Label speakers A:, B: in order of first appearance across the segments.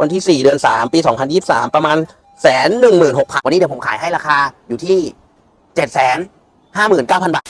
A: วันที่ 4 เดือน 3 ปี 2023 ประมาณแสนหนึ่งหมื่นหกพันวันนี้เดี๋ยวผมขายให้ราคาอยู่ที่เจ็ดแสนห้าหมื่นเก้าพันบาท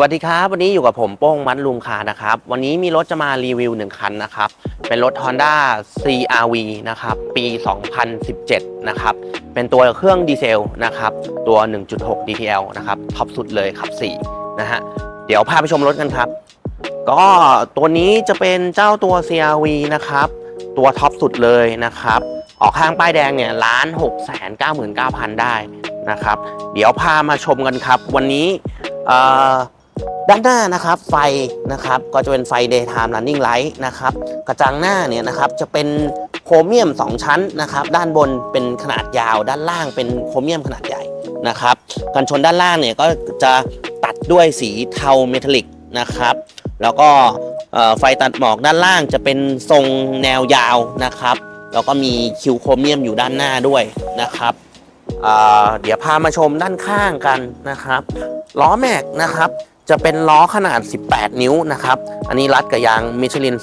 A: วัสดีครับ วันนี้อยู่กับผมโป้งมัดลุงคานะครับ วันนี้มีรถจะมารีวิว 1 คันนะครับ เป็นรถ Honda CRV นะครับ ปี 2017 นะครับ เป็นตัวเครื่องดีเซลนะครับ ตัว 1.6 DPL นะครับ ท็อปสุดเลยขับ 4 นะฮะ เดี๋ยวพาไปชมรถกันครับ ก็ตัวนี้จะเป็นเจ้าตัว CRV นะครับ ตัวท็อปสุดเลยนะครับ ออกข้างป้ายแดงเนี่ยล้านหกแสนเก้าหมื่นเก้าพันได้นะครับ เดี๋ยวพามาชมกันครับ วันนี้เอ่อ ด้านหน้านะครับไฟนะครับก็จะเป็นไฟ daytime running light นะครับกระจังหน้าเนี่ยนะครับจะเป็นโครเมียม 2 ชั้นนะครับด้านบนเป็นขนาดยาว ด้านล่างเป็นโครเมียมขนาดใหญ่นะครับกันชนด้านล่างเนี่ยก็จะตัดด้วยสีเทาเมทัลลิกนะครับแล้วก็ไฟตัดหมอกด้านล่างจะเป็นทรงแนวยาวนะครับแล้วก็มีคิวโครเมียมอยู่ด้านหน้าด้วยนะครับเเดี๋ยวพามาชมด้านข้างกันนะครับล้อแม็กนะครับ จะเป็นล้อขนาด 18 นิ้วนะครับ อันนี้รัดกับยางมิชลิน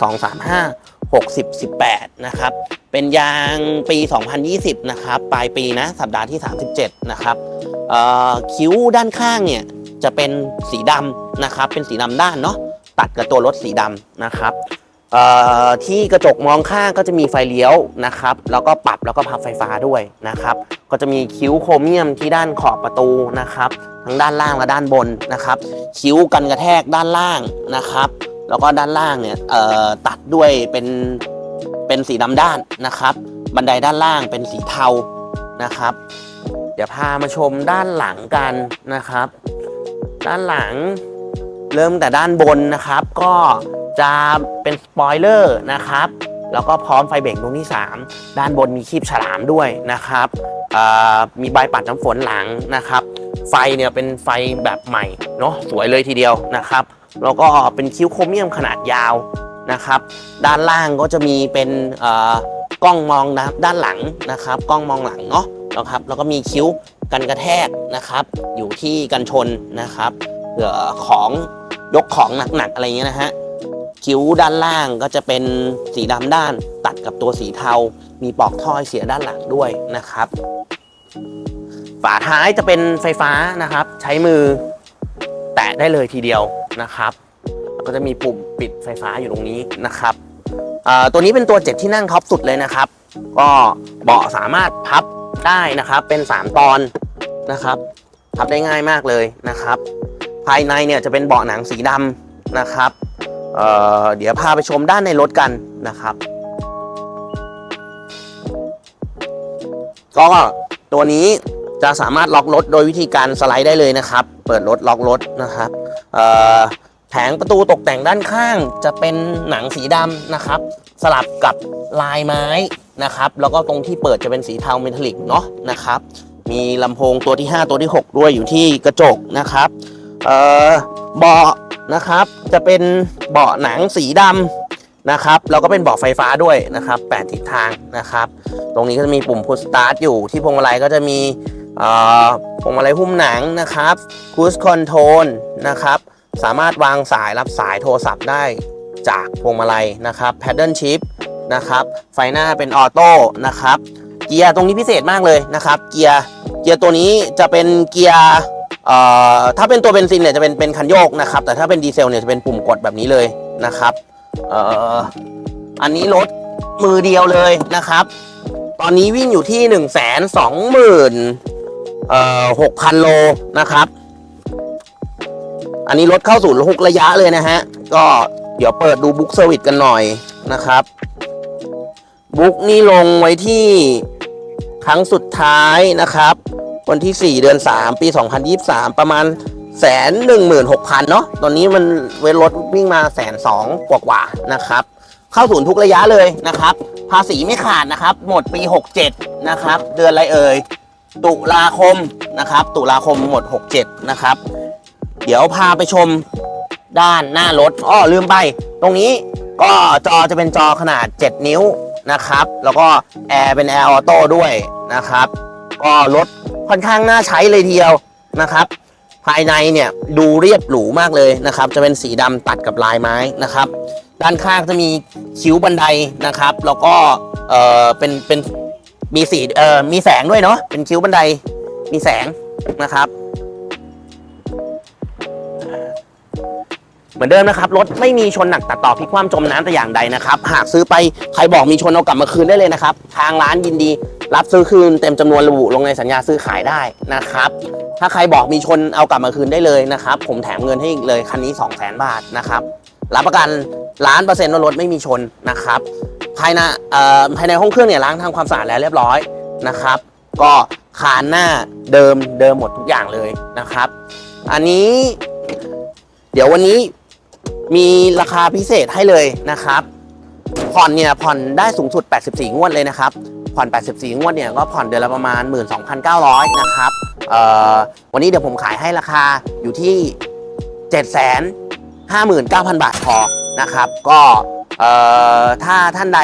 A: 235 60 18 นะครับ เป็นยางปี 2020 นะครับ ปลายปีนะ สัปดาห์ที่ 37 นะครับเอ่อคิ้วด้านข้างเนี่ย จะเป็นสีดำนะครับ เป็นสีดำด้านเนาะ ตัดกับตัวรถสีดำนะครับ ที่กระจกมองข้างก็จะมีไฟเลี้ยวนะครับ แล้วก็ปรับแล้วก็พับไฟฟ้าด้วยนะครับ ก็จะมีคิ้วโครเมียมที่ด้านขอบประตูนะครับทั้งด้านล่างและด้านบนนะครับ คิ้วกันกระแทกด้านล่างนะครับ แล้วก็ด้านล่างเนี่ยตัดด้วยเป็นเป็นสีดำด้านนะครับ บันไดด้านล่างเป็นสีเทานะครับ เดี๋ยวพามาชมด้านหลังกันนะครับ ด้านหลังเริ่มแต่ด้านบนนะครับ ก็ จะเป็นสปอยเลอร์นะครับแล้วก็พร้อมไฟเบรกดวงที่ 3 ด้านบนมีคีบฉลามด้วยนะครับมีใบปัดน้ำฝนหลังนะครับ ไฟเนี่ยเป็นไฟแบบใหม่เนาะสวยเลยทีเดียวนะครับ แล้วก็เป็นคิ้วโครเมียมขนาดยาวนะครับ ด้านล่างก็จะมีเป็นกล้องมองนะด้านหลังนะครับ กล้องมองหลังเนาะนะครับ แล้วก็มีคิ้วกันกระแทกนะครับ อยู่ที่กันชนนะครับเผื่อของยกของหนักๆอะไรเงี้ยนะฮะ คิ้วด้านล่างก็จะเป็นสีดำด้านตัดกับตัวสีเทา มีปลอกท่อไอเสียด้านหลังด้วยนะครับ ฝาท้ายจะเป็นไฟฟ้านะครับ ใช้มือแตะได้เลยทีเดียวนะครับ ก็จะมีปุ่มปิดไฟฟ้าอยู่ตรงนี้นะครับตัวนี้เป็นตัว7ที่นั่งท็อปสุดเลยนะครับ ก็เบาะสามารถพับได้นะครับ เป็น 3 ตอนนะครับพับได้ง่ายมากเลยนะครับ ภายในเนี่ยจะเป็นเบาะหนังสีดำนะครับ เเดี๋ยวพาไปชมด้านในรถกันนะครับ ก็ตัวนี้จะสามารถล็อกรถโดยวิธีการสไลด์ได้เลยนะครับ เปิดรถล็อกรถนะครับแผงประตูตกแต่งด้านข้างจะเป็นหนังสีดำนะครับ สลับกับลายไม้นะครับ แล้วก็ตรงที่เปิดจะเป็นสีเทาเมทัลลิกเนาะนะครับ มีลำโพงตัวที่ 5 ตัวที่ 6 ด้วยอยู่ที่กระจกนะครับบ่อเบาะ นะครับ จะเป็นเบาะหนังสีดำนะครับแล้วก็เป็นเบาะไฟฟ้าด้วยนะครับแปดทิศทางนะครับ ตรงนี้ก็จะมีปุ่มพุชสตาร์ทอยู่ที่พวงมาลัยก็จะมีพวงมาลัยหุ้มหนังนะครับคูสคอนโทรลนะครับสามารถวางสายรับสายโทรศัพท์ได้จากพวงมาลัยนะครับแพดเดิลชิพนะครับไฟหน้าเป็นออโต้นะครับเกียร์ตรงนี้พิเศษมากเลยนะครับ เกียร์เกียร์ตัวนี้จะเป็นเกียร์ ถ้าเป็นตัวเบนซินเนี่ยจะเป็นเป็นคันโยกนะครับ แต่ถ้าเป็นดีเซลเนี่ยจะเป็นปุ่มกดแบบนี้เลยนะครับอันนี้รถมือเดียวเลยนะครับ ตอนนี้วิ่งอยู่ที่1นึ่งแสนสองหมื่นหกพันโลนะครับ อันนี้รถเข้าสู่หกระยะเลยนะฮะ ก็เดี๋ยวเปิดดูบุ๊กเซอร์วิสกันหน่อยนะครับ บุ๊กนี่ลงไว้ที่ครั้งสุดท้ายนะครับ วันที่ 4 เดือน 3 ปี 2023 ประมาณแสนหนึ่งหมื่นหกพันเนาะ ตอนนี้มันเวลรถวิ่งมาแสนสองกว่าๆนะครับ เข้าศูนย์ทุกระยะเลยนะครับ ภาษีไม่ขาดนะครับ หมดปี 67 นะครับ เดือนอะไรเอ่ย ตุลาคมนะครับ ตุลาคมหมด 67 นะครับ เดี๋ยวพาไปชมด้านหน้ารถ อ้อลืมไป ตรงนี้ก็จอจะเป็นจอขนาด 7 นิ้วนะครับ แล้วก็แอร์เป็นแอร์ออโต้ด้วยนะครับ ก็รถ ค่อนข้างน่าใช้เลยทีเดียวนะครับ ภายในเนี่ยดูเรียบหรูมากเลยนะครับ จะเป็นสีดำตัดกับลายไม้นะครับ ด้านข้างจะมีคิ้วบันไดนะครับ แล้วก็เออเป็นเป็นมีสีเออมีแสงด้วยเนาะเป็นคิ้วบันไดมีแสงนะครับเหมือนเดิมนะครับรถไม่มีชนหนักตัดต่อพลิกคว่ำจมน้ำแต่อย่างใดนะครับ หากซื้อไปใครบอกมีชนเอากลับมาคืนได้เลยนะครับ ทางร้านยินดี รับซื้อคืนเต็มจำนวนระบุลงในสัญญาซื้อขายได้นะครับถ้าใครบอกมีชนเอากลับมาคืนได้เลยนะครับผมแถมเงินให้อีกเลยคันนี้ 2 0 0 0 0 0 บาทนะครับรับประกันล้านเปอร์เซ็นต์ว่ารถไม่มีชนนะครับภายในเอ่อภายในห้องเครื่องเนี่ยล้างทำความสะอาดแล้วเรียบร้อยนะครับ ก็คานหน้าเดิมเดิมหมดทุกอย่างเลยนะครับ อันนี้เดี๋ยววันนี้มีราคาพิเศษให้เลยนะครับ ผ่อนเนี่ยผ่อนได้สูงสุด 84 งวดเลยนะครับ ผ่อน 84 งวดเนี่ยก็ผ่อนเดือนละประมาณ 12,900 นะครับเอ่อวันนี้เดี๋ยวผมขายให้ราคาอยู่ที่ 759,000 บาทพอนะครับ ก็เอ่อถ้าท่านใด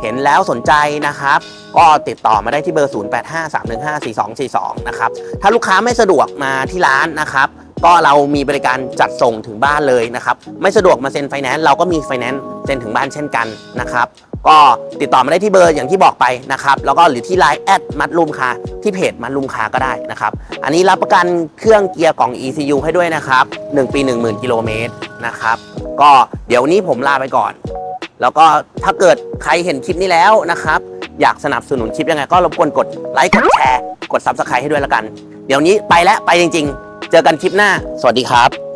A: เห็นแล้วสนใจนะครับ ก็ติดต่อมาได้ที่เบอร์ 0853154242 นะครับ ถ้าลูกค้าไม่สะดวกมาที่ร้านนะครับก็เรามีบริการจัดส่งถึงบ้านเลยนะครับ ไม่สะดวกมาเซ็นไฟแนนซ์เราก็มีไฟแนนซ์เซ็นถึงบ้านเช่นกันนะครับ ก็ติดต่อมาได้ที่เบอร์อย่างที่บอกไปนะครับ แล้วก็หรือที่ไลน์แอดมัดลุมคาที่เพจมัดลุมคาก็ได้นะครับ อันนี้รับประกันเครื่องเกียร์กล่อง ECU ให้ด้วยนะครับ 1 ปี 10,000 กิโลเมตรนะครับ ก็เดี๋ยวนี้ผมลาไปก่อน แล้วก็ถ้าเกิดใครเห็นคลิปนี้แล้วนะครับ อยากสนับสนุนคลิปยังไง ก็รบกวนกดไลค์กดแชร์กด Subscribe ให้ด้วยละกัน เดี๋ยวนี้ไปแล้วไปจริง ๆ เจอกันคลิปหน้า สวัสดีครับ